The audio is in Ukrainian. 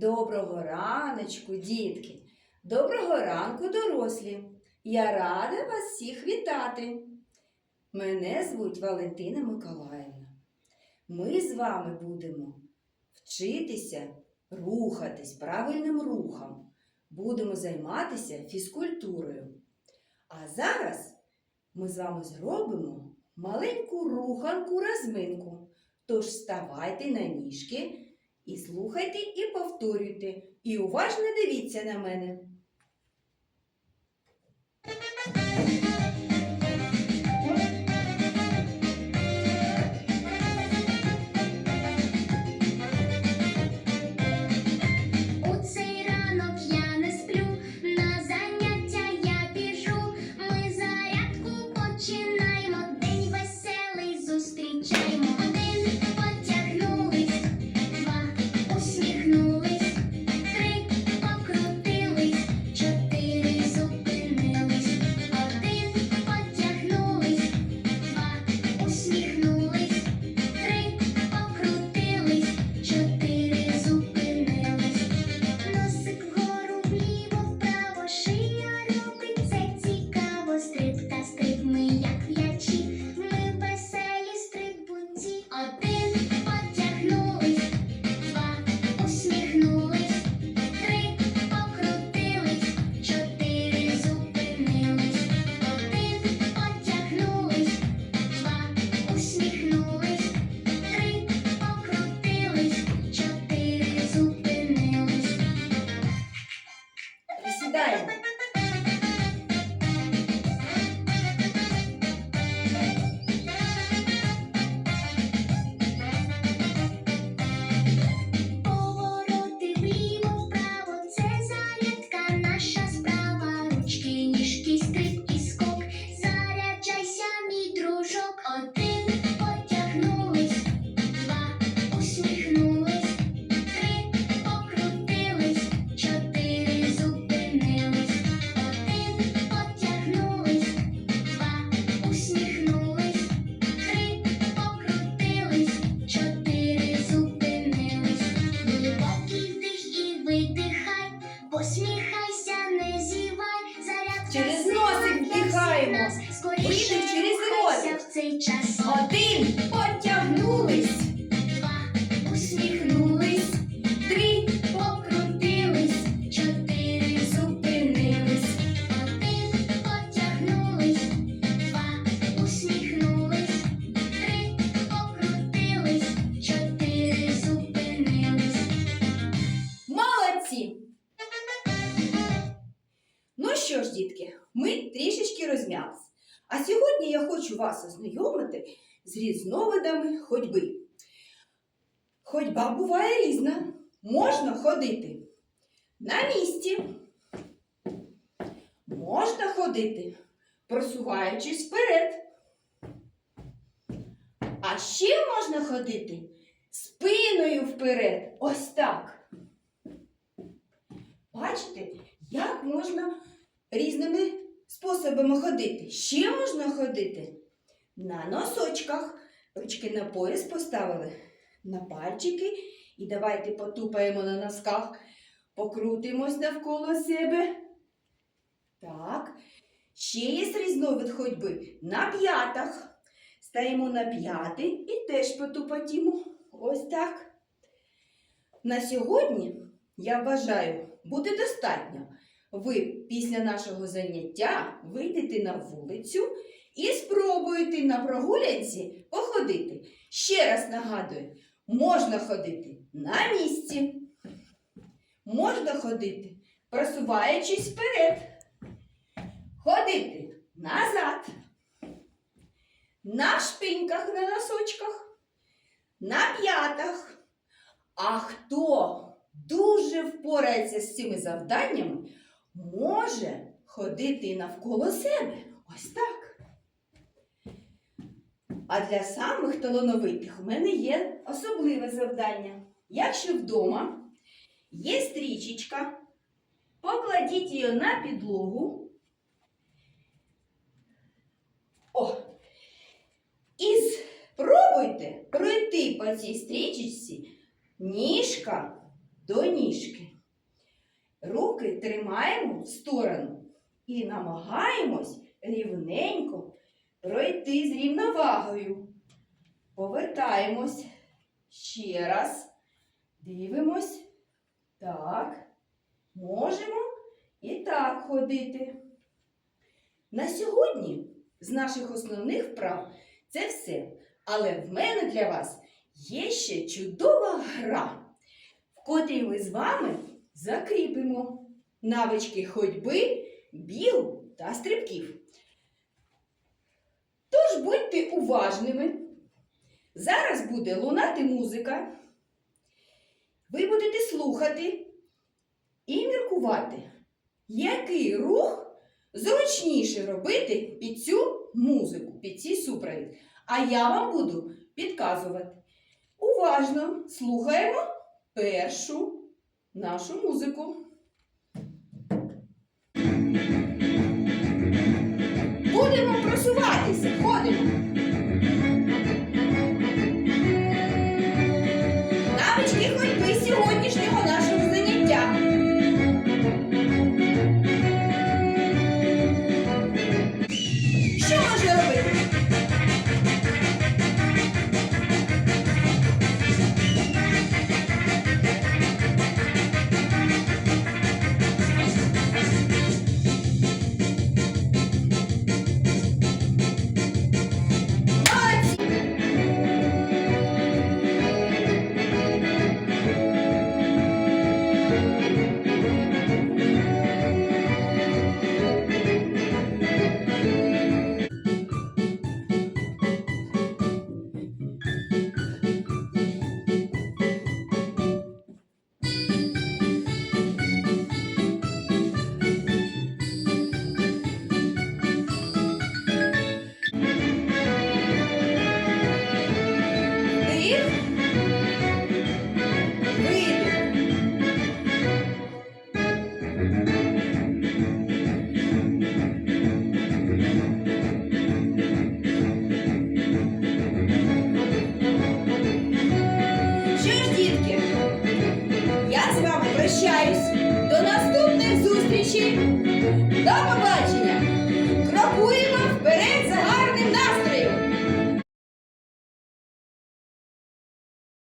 Доброго раночку, дітки! Доброго ранку, дорослі! Я рада вас всіх вітати. Мене звуть Валентина Миколаївна. Ми з вами будемо вчитися рухатись правильним рухом. Будемо займатися фізкультурою. А зараз ми з вами зробимо маленьку руханку розминку. Тож вставайте на ніжки і слухайте і повторюйте. І уважно дивіться на мене. Як носик вдихаємо. нас. Через ротик. Один потягнулись, дітки, ми трішечки розм'ялися. А сьогодні я хочу вас ознайомити з різновидами ходьби. Ходьба буває різна. Можна ходити на місці. Можна ходити, просуваючись вперед. А ще можна ходити спиною вперед. Ось так. Бачите, як можна різними способами ходити. Ще можна ходити на носочках. Ручки на пояс поставили на пальчики. І давайте потупаємо на носках, покрутимось навколо себе. Так. Ще є різновид ходьби на п'ятах. Стаємо на п'яти і теж потупатімо. Ось так. На сьогодні, я вважаю, буде достатньо. Ви після нашого заняття вийдете на вулицю і спробуєте на прогулянці походити. Ще раз нагадую, можна ходити на місці, можна ходити, просуваючись вперед, ходити назад, на шпиньках на носочках, на п'ятах. А хто дуже впорається з цими завданнями, може ходити навколо себе. Ось так. А для самих талановитих у мене є особливе завдання. Якщо вдома є стрічечка, покладіть її на підлогу. О! І спробуйте пройти по цій стрічечці ніжка до ніжки. Руки тримаємо в сторону і намагаємось рівненько пройти з рівновагою. Повертаємось ще раз. Дивимось. Так. Можемо і так ходити. На сьогодні з наших основних вправ це все. Але в мене для вас є ще чудова гра, в котрій ми з вами закріпимо навички ходьби, бігу та стрибків. Тож будьте уважними. Зараз буде лунати музика. Ви будете слухати і міркувати, який рух зручніше робити під цю музику, під цей супровід. А я вам буду підказувати. Уважно слухаємо першу нашу музику. Прощаюсь. До наступних зустрічей. До побачення!